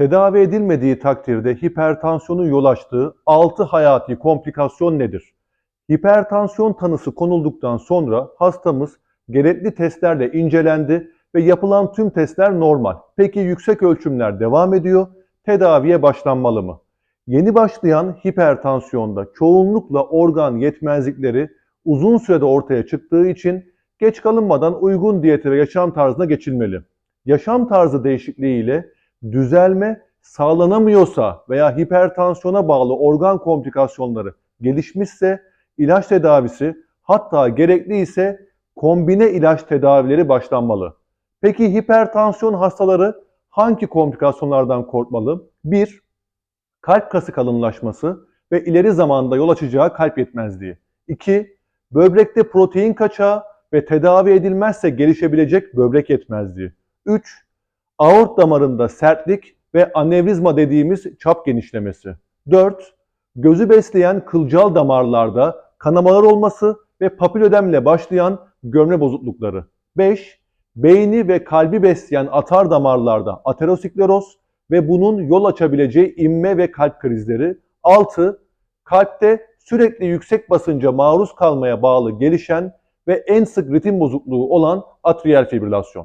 Tedavi edilmediği takdirde hipertansiyonun yol açtığı 6 hayati komplikasyon nedir? Hipertansiyon tanısı konulduktan sonra hastamız gerekli testlerle incelendi ve yapılan tüm testler normal. Peki yüksek ölçümler devam ediyor. Tedaviye başlanmalı mı? Yeni başlayan hipertansiyonda çoğunlukla organ yetmezlikleri uzun sürede ortaya çıktığı için geç kalınmadan uygun diyete ve yaşam tarzına geçilmeli. Yaşam tarzı değişikliğiyle düzelme sağlanamıyorsa veya hipertansiyona bağlı organ komplikasyonları gelişmişse ilaç tedavisi hatta gerekli ise kombine ilaç tedavileri başlanmalı. Peki hipertansiyon hastaları hangi komplikasyonlardan korkmalı? 1. Kalp kası kalınlaşması ve ileri zamanda yol açacağı kalp yetmezliği. 2. Böbrekte protein kaçağı ve tedavi edilmezse gelişebilecek böbrek yetmezliği. 3. Aort damarında sertlik ve anevrizma dediğimiz çap genişlemesi. 4. Gözü besleyen kılcal damarlarda kanamalar olması ve papilödemle başlayan görme bozuklukları. 5. Beyni ve kalbi besleyen atar damarlarda ateroskleroz ve bunun yol açabileceği inme ve kalp krizleri. 6. Kalpte sürekli yüksek basınca maruz kalmaya bağlı gelişen ve en sık ritim bozukluğu olan atriyel fibrilasyon.